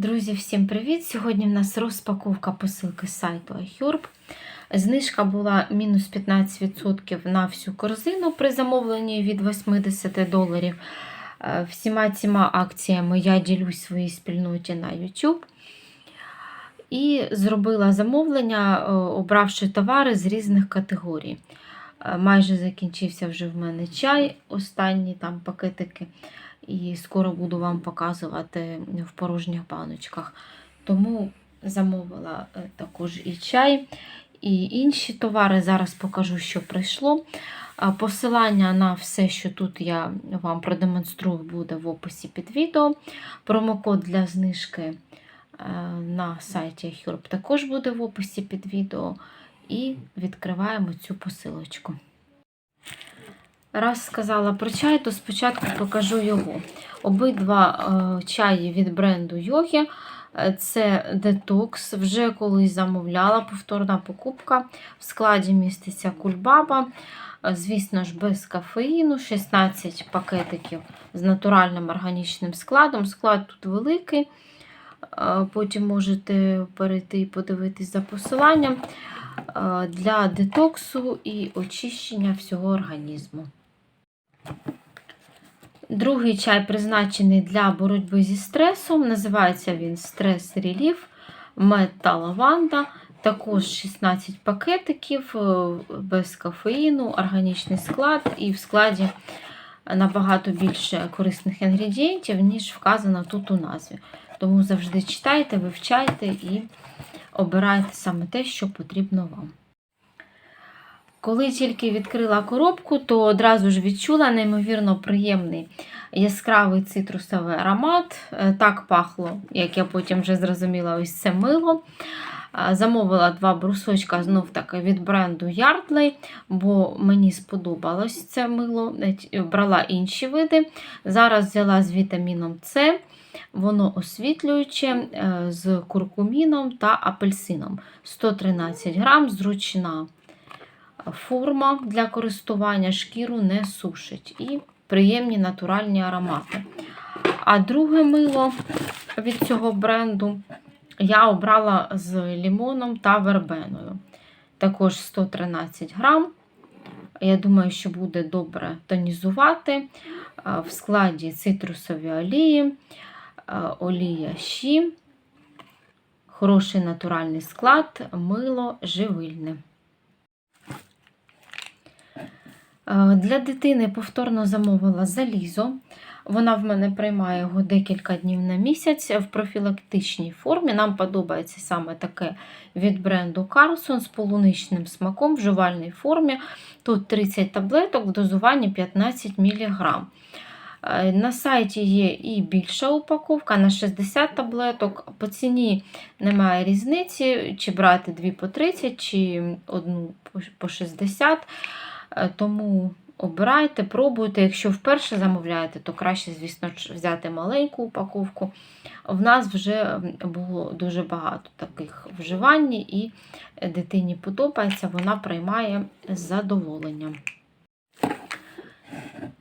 Друзі, всім привіт! Сьогодні в нас розпаковка посилки з сайту iHerb. Знижка була мінус 15% на всю корзину при замовленні від 80 доларів. Е, Всіма цими акціями я ділюсь своїй спільноті на YouTube. І зробила замовлення, е, обравши товари з різних категорій. Е, Майже закінчився вже в мене чай, останні там пакетики. І скоро буду вам показувати в порожніх баночках. Тому замовила е, також і чай, і інші товари. Зараз покажу, що прийшло. Посилання на все, що тут я вам продемонструю, буде в описі під відео. Промокод для знижки е, на сайті Herb також буде в описі під відео. І відкриваємо цю посилочку. Раз сказала про чай, то спочатку покажу його. Обидва е, чаї від бренду Йогі. Е, Це детокс. Вже колись замовляла повторна покупка. В складі міститься кульбаба. Е, Звісно ж, без кофеїну, 16 пакетиків з натуральним органічним складом. Склад тут великий. Потім можете перейти і подивитись за посиланням для детоксу і очищення всього організму. Другий чай призначений для боротьби зі стресом. Називається він Стрес Реліф, мед та лаванда. Також 16 пакетиків е, без кофеїну, органічний склад, і в складі набагато більше корисних інгредієнтів, ніж вказано тут у назві. Тому завжди читайте, вивчайте і обирайте саме те, що потрібно вам. Коли тільки відкрила коробку, то одразу ж відчула неймовірно приємний яскравий цитрусовий аромат. Е, Так пахло, як я потім вже зрозуміла, ось це мило. Е, Замовила два брусочка знов таки від бренду Yardley, бо мені сподобалось це мило. Е, Брала інші види. Зараз взяла з вітаміном С. Воно освітлююче з куркуміном та апельсином. 113 грам, зручна форма для користування, шкіру не сушить. І приємні натуральні аромати. А друге мило від цього бренду я обрала з лімоном та вербеною. Також 113 грам. Я думаю, що буде добре тонізувати. В складі цитрусові олії, олія щі, хороший натуральний склад, мило живильне. Для дитини повторно замовила залізо. Вона в мене приймає його декілька днів на місяць в профілактичній формі. Нам подобається саме таке від бренду Carlson з полуничним смаком в жувальній формі. Тут 30 таблеток в дозуванні 15 мг. Е, На сайті є і більша упаковка на 60 таблеток. По ціні немає різниці, чи брати 2 по 30, чи одну по 60. Е, Тому обирайте, пробуйте. Якщо вперше замовляєте, то краще, звісно, взяти маленьку упаковку. В нас вже було дуже багато таких вживань, і дитині подобається, вона приймає з задоволенням.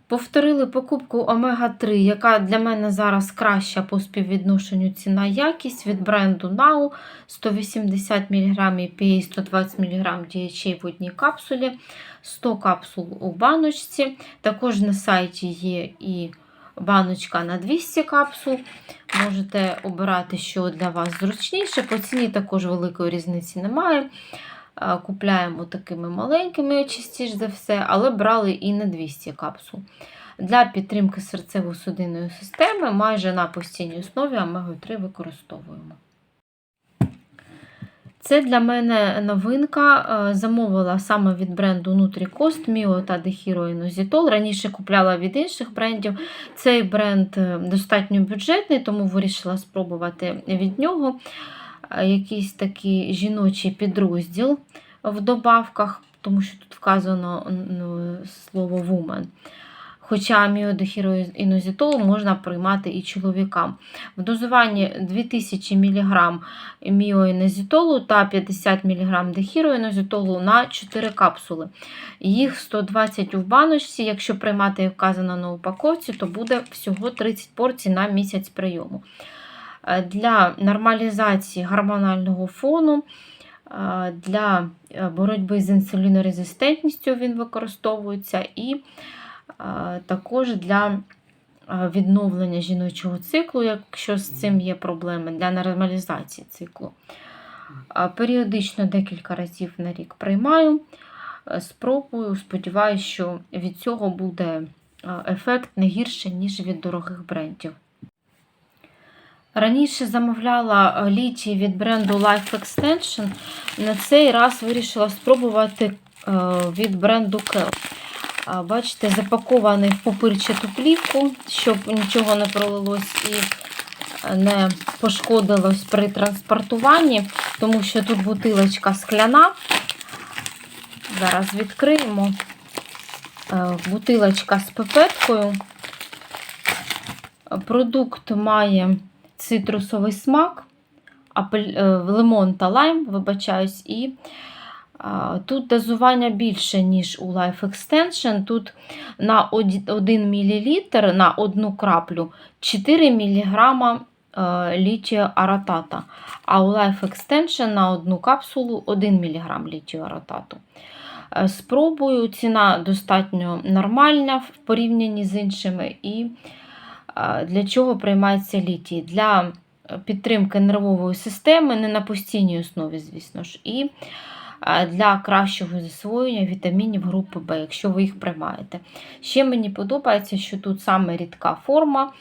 Повторили покупку Омега-3, яка для мене зараз краща по співвідношенню ціна-якість від бренду Now 180 мг EPA, 120 мг DHA в одній капсулі, 100 капсул у баночці. Також на сайті є і баночка на 200 капсул. Можете обирати, що для вас зручніше. По ціні також великої різниці немає. Е, Купляємо такими маленькими, частіше за все, але брали і на 200 капсул. Для підтримки серцево-судинної системи майже на постійній основі омегу-3 використовуємо. Це для мене новинка. Е, Замовила саме від бренду Nutri-Cost, Mio та Dehero Раніше купляла від інших брендів. Цей бренд е, достатньо бюджетний, тому вирішила спробувати від нього якийсь такий жіночий підрозділ в добавках, тому що тут вказано ну, слово woman. Хоча міодохіроінозітол можна приймати і чоловікам. В дозуванні 2000 мг міоінозітолу та 50 мг дехіроінозітолу на 4 капсули. Їх 120 у баночці. Якщо приймати, як вказано на упаковці, то буде всього 30 порцій на місяць прийому. Е, для нормалізації гормонального фону, е, для е, боротьби з інсулінорезистентністю він використовується, і також для відновлення жіночого циклу, якщо з цим є проблеми, для нормалізації циклу. Періодично декілька разів на рік приймаю, спробую, сподіваюся, що від цього буде ефект не гірше, ніж від дорогих брендів. Раніше замовляла е, літій від бренду Life Extension. На цей раз вирішила спробувати е, від бренду Kell. Бачите, запакований в пупирчату плівку, щоб нічого не пролилось і е, не пошкодилось при транспортуванні, тому що тут бутилочка скляна. Зараз відкриємо. Бутилочка з пипеткою. Продукт має цитрусовий смак, апель... е, лимон та лайм, вибачаюсь, і тут дозування більше, ніж у Life Extension. Тут на 1 мл на одну краплю 4 мг літію аратата, а у Life Extension на одну капсулу 1 мг літію аратату. Е, Спробую, ціна достатньо нормальна в порівнянні з іншими. І для чого приймається літій? Для підтримки нервової системи, не на постійній основі, звісно ж, і для кращого засвоєння вітамінів групи В, якщо ви їх приймаєте. Ще мені подобається, що тут саме рідка форма,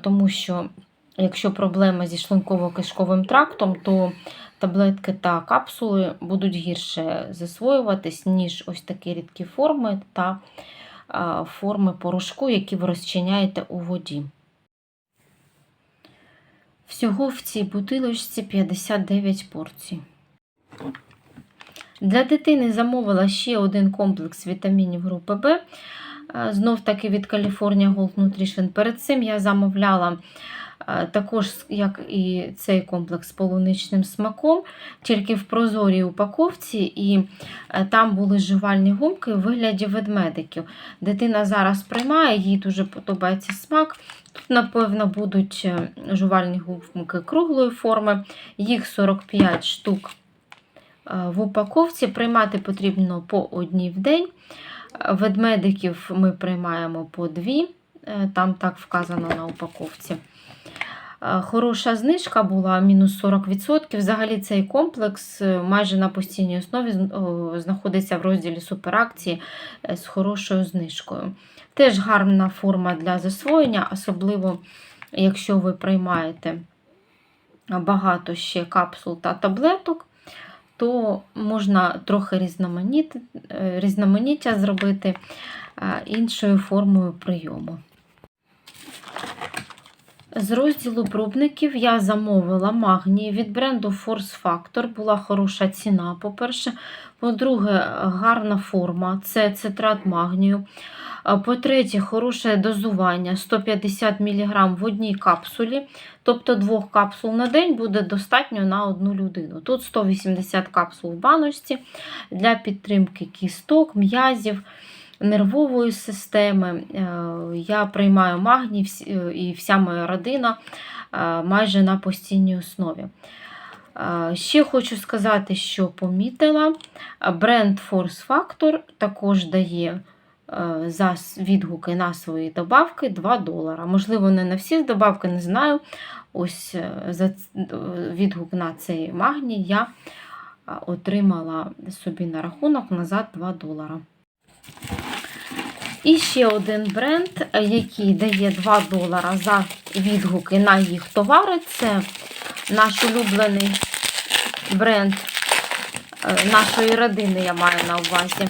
тому що якщо проблеми зі шлунково-кишковим трактом, то таблетки та капсули будуть гірше засвоюватись, ніж ось такі рідкі форми та форми порошку, які ви розчиняєте у воді. Всього в цій бутилочці 59 порцій. Для дитини замовила ще один комплекс вітамінів групи Б. Знов таки від California Gold Nutrition. Перед цим я замовляла е, також, як і цей комплекс з полуничним смаком, тільки в прозорій упаковці, і е, там були жувальні гумки в вигляді ведмедиків. Дитина зараз приймає, їй дуже подобається смак. Тут, напевно, будуть е, жувальні гумки круглої форми, їх 45 штук в упаковці. Приймати потрібно по одній в день. Ведмедиків ми приймаємо по дві, е, там так вказано на упаковці. Е, Хороша знижка була мінус 40%. Взагалі цей комплекс е, майже на постійній основі знаходиться в розділі суперакції з хорошою знижкою. Теж гарна форма для засвоєння, особливо якщо ви приймаєте багато ще капсул та таблеток то можна трохи різноманіття зробити іншою формою прийому. З розділу пробників я замовила магній від бренду Force Factor. Була хороша ціна, по-перше. По-друге, гарна форма це цитрат магнію. По-третє, хороше дозування 150 мг в одній капсулі, тобто двох капсул на день буде достатньо на одну людину. Тут 180 капсул в баночці для підтримки кісток, м'язів, нервової системи. Я приймаю магній і вся моя родина майже на постійній основі. Ще хочу сказати, що помітила, бренд Force Factor також дає за відгуки на свої добавки 2 долара. Можливо, не на всі добавки, не знаю. Ось за відгук на цей магній я отримала собі на рахунок назад 2 долара. І ще один бренд, який дає 2 долара за відгуки на їх товари. Це наш улюблений бренд нашої родини, я маю на увазі.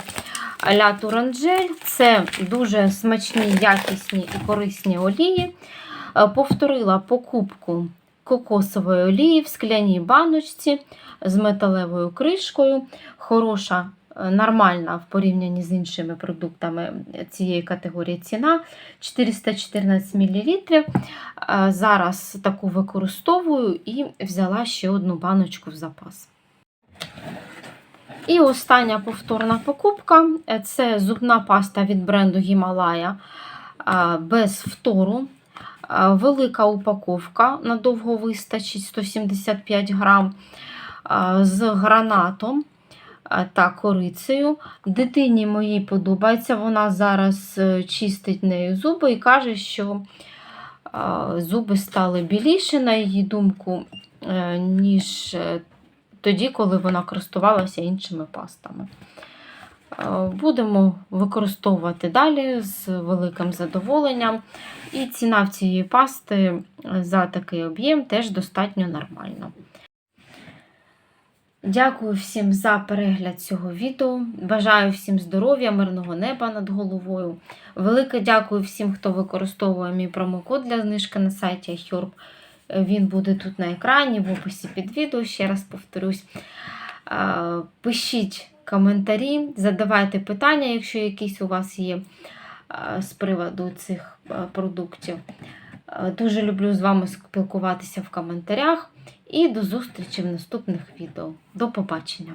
Ля Туранджель. Це дуже смачні, якісні і корисні олії. Повторила покупку кокосової олії в скляній баночці з металевою кришкою. Хороша, нормальна в порівнянні з іншими продуктами цієї категорії ціна 414 мл. Зараз таку використовую і взяла ще одну баночку в запас. І остання повторна покупка це зубна паста від бренду Гімалая без фтору. Велика упаковка надовго вистачить 175 грам з гранатом та корицею. Дитині моїй подобається, вона зараз е, чистить нею зуби і каже, що е, зуби стали біліші, на її думку, е, ніж е, тоді, коли вона користувалася іншими пастами. Е, Будемо використовувати далі з великим задоволенням. І ціна в цієї пасти за такий об'єм теж достатньо нормальна. Дякую всім за перегляд цього відео. Бажаю всім здоров'я, мирного неба над головою. Велике дякую всім, хто використовує мій промокод для знижки на сайті iHerb. Він буде тут на екрані, в описі під відео, ще раз повторюсь. Пишіть коментарі, задавайте питання, якщо якісь у вас є з приводу цих продуктів. Дуже люблю з вами спілкуватися в коментарях. І до зустрічі в наступних відео. До побачення!